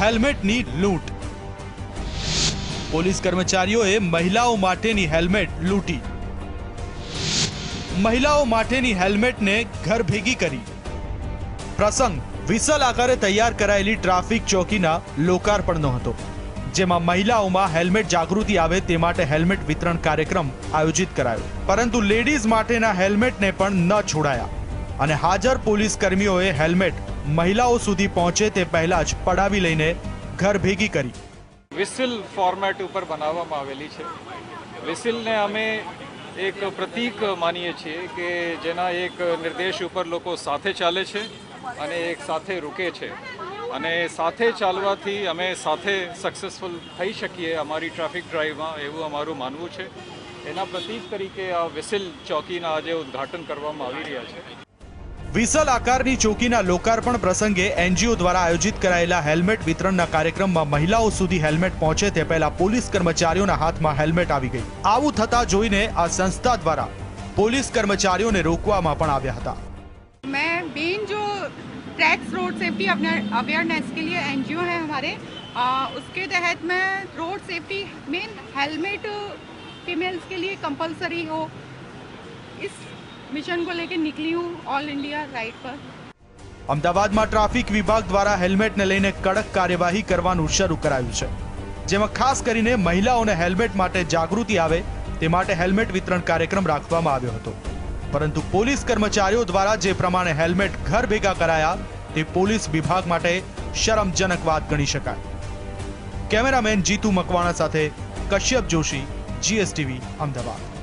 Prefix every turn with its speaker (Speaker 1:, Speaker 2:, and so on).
Speaker 1: હેલ્મેટની લૂંટ. પોલીસ કર્મચારીઓએ મહિલાઓ માટેની હેલ્મેટ લૂંટી. મહિલાઓ માટેની હેલ્મેટને ઘર ભેગી કરી. પ્રસંગ, વિસલ આકારે તૈયાર કરાયેલી ટ્રાફિક ચોકીના લોકાર્પણનો હતો, જેમાં મહિલાઓમાં હેલ્મેટ જાગૃતિ આવે તે માટે હેલ્મેટ વિતરણ કાર્યક્રમ આયોજિત કરાયો. પરંતુ લેડીઝ માટેના હેલ્મેટને પણ ન છોડાયા. અને હાજર પોલીસ કર્મીઓએ હેલ્મેટ મહિલાઓ સુધી પહોંચે તે પહેલા જ પડાવી લઈને ઘર ભેગી કરી.
Speaker 2: વિસિલ ફોર્મેટ ઉપર બનાવવામાં આવેલી છે. વિસિલને અમે એક પ્રતીક માનીએ છીએ કે જેના એક નિર્દેશ ઉપર લોકો સાથે ચાલે છે અને એક સાથે રૂકે છે. અને સાથે ચાલવાથી અમે સાથે સક્સેસફુલ થઈ શકીએ અમારી ટ્રાફિક ડ્રાઈવમાં એવું અમારું માનવું છે. એના પ્રતીક તરીકે આ વિસિલ ચોકીના આજે ઉદ્ઘાટન કરવામાં આવી રહ્યા છે.
Speaker 1: વિસલ આકારની ચોકીના લોકાર્પણ પ્રસંગે એનજીઓ દ્વારા આયોજિત કરાયેલા હેલ્મેટ વિતરણના કાર્યક્રમમાં મહિલાઓ સુધી હેલ્મેટ પહોંચે તે પહેલા પોલીસ કર્મચારીઓના હાથમાં હેલ્મેટ આવી ગઈ આવું થતા જોઈને આ સંસ્થા દ્વારા પોલીસ કર્મચારીઓને રોકવામાં પણ આવ્યા હતા
Speaker 3: मैं मेन जो ट्रैक्स रोड सेफ्टी अवेयरनेस के लिए एनजीओ है हमारे आ, उसके तहत मैं road safety men helmet females के लिए कंपलसरी हो इस मिशन को लेकर निकली हूँ ऑल इंडिया राइड पर
Speaker 1: અમદાવાદમાં ટ્રાફિક વિભાગ દ્વારા હેલ્મેટને લઈને કડક કાર્યવાહી કરવાનું શરૂ કરાયું છે જેમાં ખાસ કરીને મહિલાઓને હેલ્મેટ માટે જાગૃતિ આવે તે માટે હેલ્મેટ વિતરણ કાર્યક્રમ રાખવામાં આવ્યો હતો પરંતુ પોલીસ કર્મચારીઓ દ્વારા જે પ્રમાણે હેલ્મેટ ઘર ભેગા કરાયા તે પોલીસ વિભાગ માટે શરમજનક વાત ગણી શકાય કેમેરામેન જીતુ મકવાણા સાથે કશ્યપ જોશી જીએસટીવી અમદાવાદ